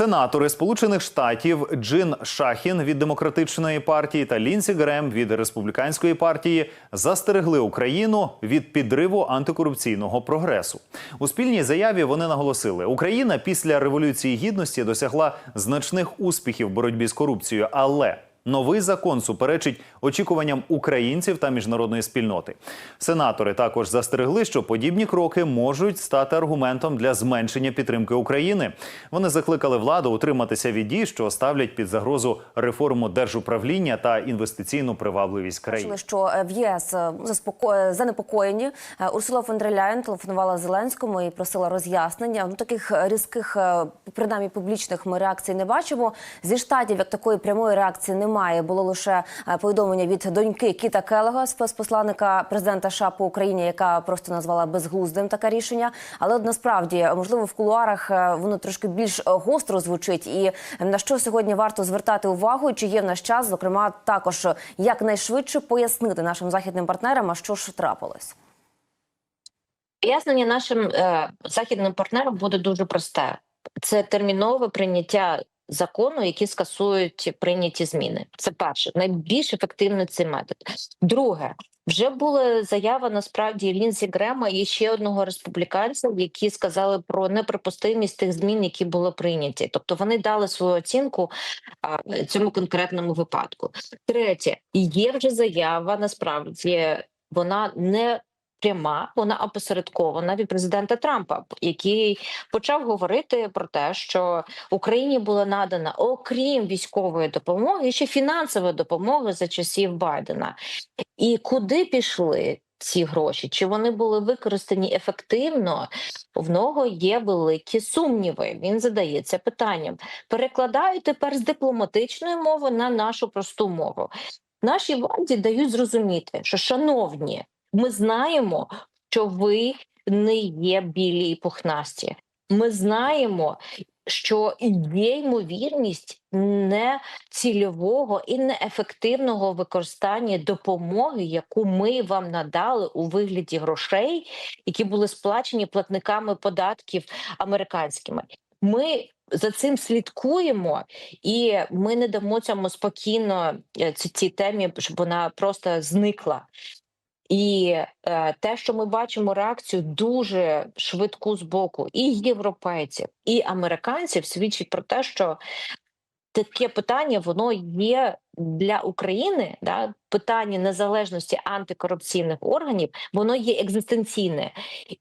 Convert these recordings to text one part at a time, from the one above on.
Сенатори Сполучених Штатів Джин Шахін від демократичної партії та Лінсі Грем від республіканської партії застерегли Україну від підриву антикорупційного прогресу. У спільній заяві вони наголосили, Україна після революції гідності досягла значних успіхів в боротьбі з корупцією, але Новий закон суперечить очікуванням українців та міжнародної спільноти. Сенатори також застерегли, що подібні кроки можуть стати аргументом для зменшення підтримки України. Вони закликали владу утриматися від дій, що ставлять під загрозу реформу держуправління та інвестиційну привабливість країни. Що е, в ЄС е, заспоко... е, занепокоєні. Урсула фон дер телефонувала Зеленському і просила роз'яснення. Ну таких різких, принаймні публічних, ми реакцій не бачимо. Зі штатів як такої прямої реакції немає. Було лише е, повідомлення від доньки Кіта Келега, спецпосланника президента США по Україні, яка просто назвала безглуздим таке рішення. Але от насправді, можливо, в кулуарах е, воно трошки більш е, гостро звучить. І на що сьогодні варто звертати увагу? Чи є в наш час, зокрема, також якнайшвидше пояснити нашим західним партнерам, а що ж трапилось? Пояснення нашим е, західним партнерам буде дуже просте: це термінове прийняття закону, які скасують прийняті зміни. Це перше, найбільш ефективний цей метод. Друге, вже була заява насправді Лінзі Грема і ще одного республіканця, які сказали про неприпустимість тих змін, які були прийняті. Тобто вони дали свою оцінку а, цьому конкретному випадку. Третє, є вже заява, насправді вона не пряма, вона опосередкована від президента Трампа, який почав говорити про те, що Україні була надана, окрім військової допомоги, ще фінансова допомога за часів Байдена. І куди пішли? Ці гроші, чи вони були використані ефективно? В нього є великі сумніви. Він задається питанням. Перекладаю тепер з дипломатичної мови на нашу просту мову. Наші владі дають зрозуміти, що шановні, ми знаємо, що ви не є білі і пухнасті. Ми знаємо, що є ймовірність не цільового і неефективного використання допомоги, яку ми вам надали у вигляді грошей, які були сплачені платниками податків американськими. Ми за цим слідкуємо, і ми не дамо цьому спокійно е, ці- цій темі, щоб вона просто зникла. І е, те, що ми бачимо реакцію дуже швидку з боку і європейців, і американців, свідчить про те, що таке питання воно є для України. Да, питання незалежності антикорупційних органів, воно є екзистенційне,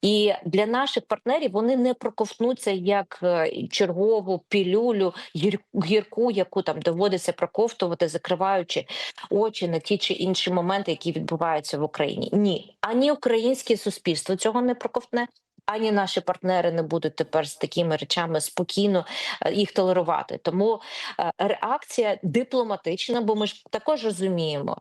і для наших партнерів вони не проковтнуться як е, чергову пілюлю гір, гірку, яку там доводиться проковтувати, закриваючи очі на ті чи інші моменти, які відбуваються в Україні. Ні, ані українське суспільство цього не проковтне. Ані наші партнери не будуть тепер з такими речами спокійно е, їх толерувати. Тому е, реакція дипломатична, бо ми ж також розуміємо,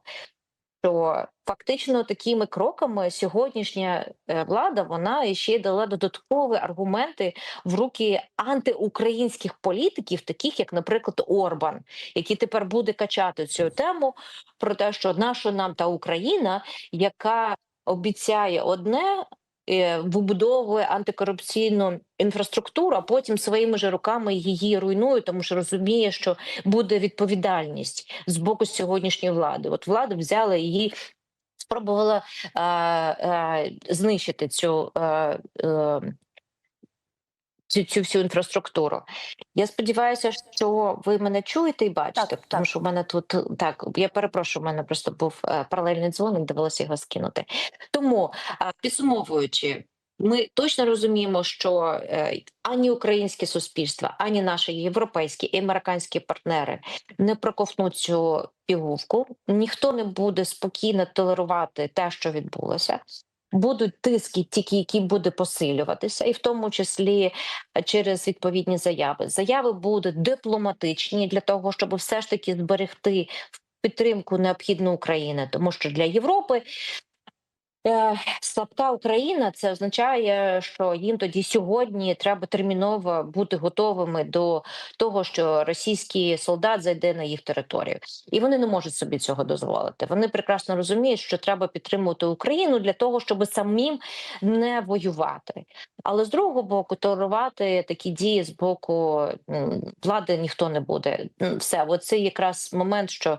що фактично такими кроками сьогоднішня е, влада вона ще дала додаткові аргументи в руки антиукраїнських політиків, таких як, наприклад, Орбан, який тепер буде качати цю тему про те, що наша нам та Україна, яка обіцяє одне. Е, Вибудовує антикорупційну інфраструктуру, а потім своїми ж руками її руйнує, тому що розуміє, що буде відповідальність з боку сьогоднішньої влади. От влада взяла її, спробувала е, е, знищити цю. Е, е, Цю, цю всю інфраструктуру. Я сподіваюся, що ви мене чуєте і бачите, Так, тому так. що в мене тут так. Я перепрошую, у мене просто був е, паралельний дзвоник, довелося його скинути. Тому е, підсумовуючи, ми точно розуміємо, що е, ані українське суспільство, ані наші європейські і американські партнери не проковтнуть цю пігулку. Ніхто не буде спокійно толерувати те, що відбулося. Будуть тиски, тільки які буде посилюватися, і в тому числі е, через відповідні заяви. Заяви будуть дипломатичні для того, щоб все ж таки зберегти підтримку необхідну України, тому що для Європи Слабка Україна це означає, що їм тоді сьогодні треба терміново бути готовими до того, що російський солдат зайде на їх територію, і вони не можуть собі цього дозволити. Вони прекрасно розуміють, що треба підтримувати Україну для того, щоб самим не воювати. Але з другого боку, толерувати такі дії з боку влади ніхто не буде. Все, оце якраз момент, що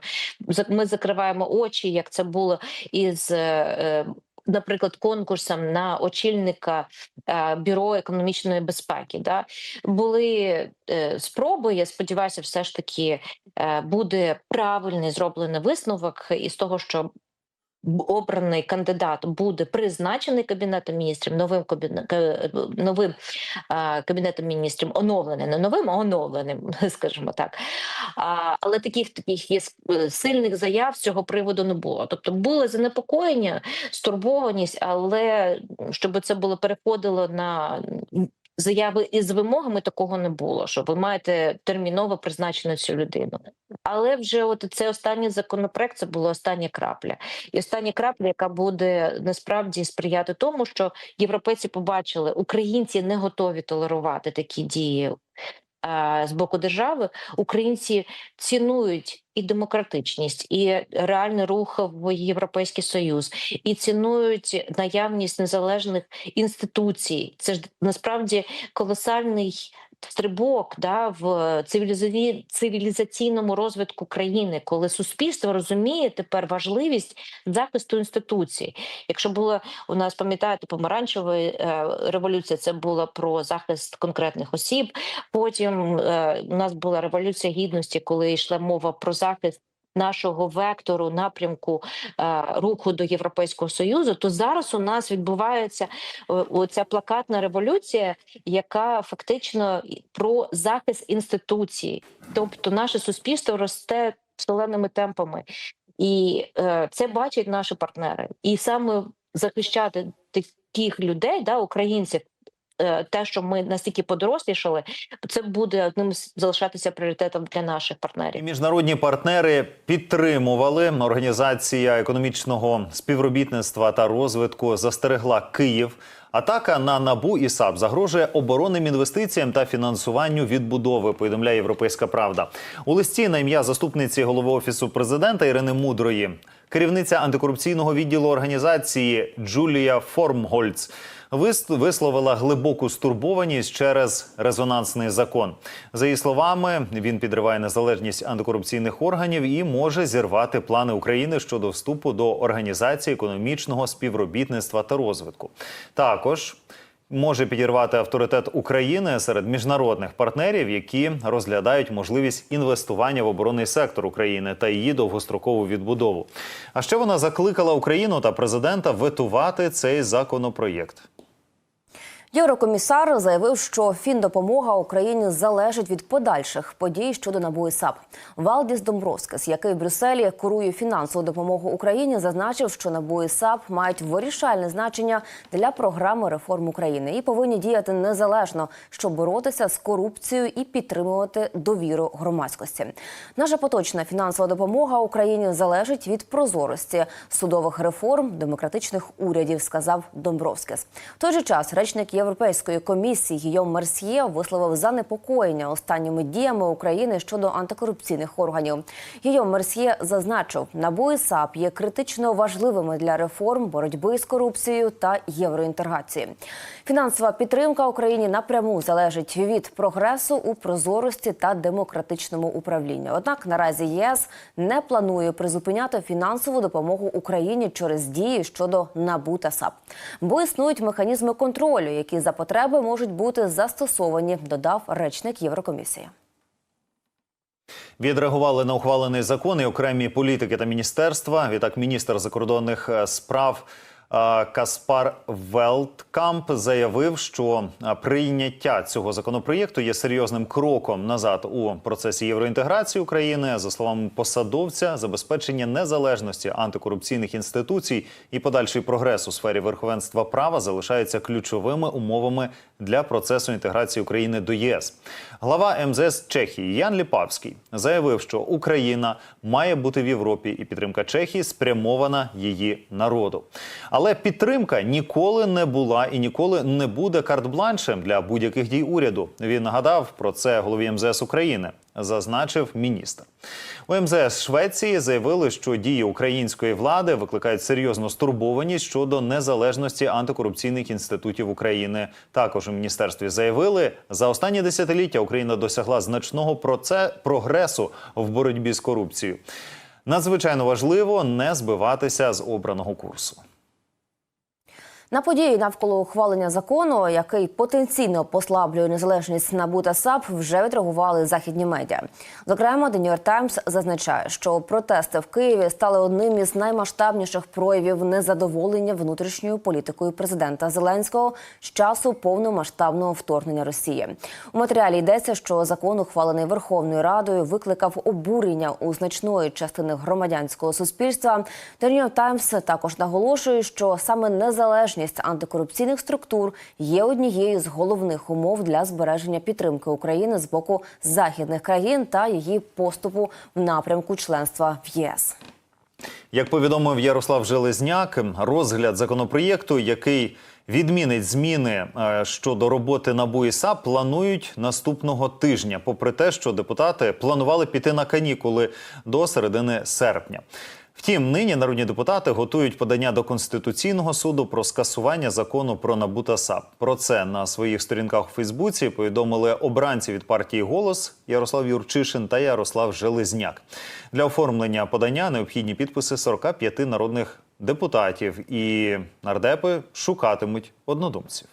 ми закриваємо очі, як це було із. Наприклад, конкурсом на очільника е, бюро економічної безпеки, да були е, спроби. Я сподіваюся, все ж таки е, буде правильний зроблений висновок із того, що обраний кандидат буде призначений кабінетом міністрів, новим кабіне- новим е, кабінетом міністрів, оновлений, не новим, а оновленим, скажімо так. Але таких таких є е, сильних заяв з цього приводу не було. Тобто були занепокоєння, стурбованість, але щоб це було переходило на заяви із вимогами, такого не було. Що ви маєте терміново призначену цю людину. Але вже от цей останній законопроект це була остання крапля, і остання крапля, яка буде насправді сприяти тому, що європейці побачили, українці не готові толерувати такі дії. З боку держави українці цінують і демократичність, і реальний рух в Європейський Союз, і цінують наявність незалежних інституцій. Це ж насправді колосальний стрибок да, в цивілізові цивілізаційному розвитку країни, коли суспільство розуміє тепер важливість захисту інституцій. Якщо було у нас, пам'ятаєте, помаранчева е, революція, це було про захист конкретних осіб. Потім е, у нас була революція гідності, коли йшла мова про захист. Нашого вектору напрямку е, руху до Європейського союзу, то зараз у нас відбувається е, оця плакатна революція, яка фактично про захист інституцій, тобто наше суспільство росте шаленими темпами, і е, це бачать наші партнери. І саме захищати таких людей, да, українців. Е, Те, що ми настільки подорослішали, це буде одним з залишатися пріоритетом для наших І партнерів. міжнародні партнери підтримували. Організація економічного співробітництва та розвитку застерегла Київ. Атака на набу і САП загрожує оборонним інвестиціям та фінансуванню відбудови. Повідомляє Європейська Правда у листі на ім'я заступниці голови офісу президента Ірини Мудрої. Керівниця антикорупційного відділу організації Джулія Формгольц висловила глибоку стурбованість через резонансний закон. За її словами, він підриває незалежність антикорупційних органів і може зірвати плани України щодо вступу до організації економічного співробітництва та розвитку. Також може підірвати авторитет України серед міжнародних партнерів, які розглядають можливість інвестування в оборонний сектор України та її довгострокову відбудову. А ще вона закликала Україну та президента ветувати цей законопроєкт. Єврокомісар заявив, що фіндопомога Україні залежить від подальших подій щодо НАБУ САП. Валдіс Домбровскис, який в Брюсселі курує фінансову допомогу Україні, зазначив, що НАБУ САП мають вирішальне значення для програми реформ України і повинні діяти незалежно, щоб боротися з корупцією і підтримувати довіру громадськості. Наша поточна фінансова допомога Україні залежить від прозорості судових реформ, демократичних урядів, сказав Домбровскис. В той же час речник Європейської комісії Гійом Мерсьє висловив занепокоєння останніми діями України щодо антикорупційних органів. Гійом Мерсьє зазначив, НАБУ і САП є критично важливими для реформ боротьби з корупцією та євроінтеграції. Фінансова підтримка Україні напряму залежить від прогресу у прозорості та демократичному управлінні. Однак наразі ЄС не планує призупиняти фінансову допомогу Україні через дії щодо НАБУ та САП, бо існують механізми контролю, які за потреби можуть бути застосовані, додав речник Єврокомісії. Відреагували на ухвалений закон і окремі політики та міністерства. Відтак, міністр закордонних е, справ Каспар Велткамп заявив, що прийняття цього законопроєкту є серйозним кроком назад у процесі євроінтеграції України. За словами посадовця, забезпечення незалежності антикорупційних інституцій і подальший прогрес у сфері верховенства права залишаються ключовими умовами для процесу інтеграції України до ЄС. Глава МЗС Чехії Ян Ліпавський заявив, що Україна має бути в Європі, і підтримка Чехії спрямована її народу. Але підтримка ніколи не була і ніколи не буде карт-бланшем для будь-яких дій уряду. Він нагадав про це голові МЗС України, зазначив міністр. У МЗС Швеції заявили, що дії української влади викликають серйозну стурбованість щодо незалежності антикорупційних інститутів України. Також у міністерстві заявили, за останні десятиліття Україна досягла значного прогресу в боротьбі з корупцією. Надзвичайно важливо не збиватися з обраного курсу. На події навколо ухвалення закону, який потенційно послаблює незалежність НАБУ та САП, вже відреагували західні медіа. Зокрема, The New York Times зазначає, що протести в Києві стали одним із наймасштабніших проявів незадоволення внутрішньою політикою президента Зеленського з часу повномасштабного вторгнення Росії. У матеріалі йдеться, що закон, ухвалений Верховною Радою, викликав обурення у значної частини громадянського суспільства. The New York Times також наголошує, що саме незалежність антикорупційних структур є однією з головних умов для збереження підтримки України з боку західних країн та її поступу в напрямку членства в ЄС. Як повідомив Ярослав Железняк, розгляд законопроєкту, який відмінить зміни е, щодо роботи НАБУ і САП, планують наступного тижня, попри те, що депутати планували піти на канікули до середини серпня. Втім, нині народні депутати готують подання до конституційного суду про скасування закону про НАБУ та САП. Про це на своїх сторінках у Фейсбуці повідомили обранці від партії Голос Ярослав Юрчишин та Ярослав Железняк. Для оформлення подання необхідні підписи 45 народних депутатів, і нардепи шукатимуть однодумців.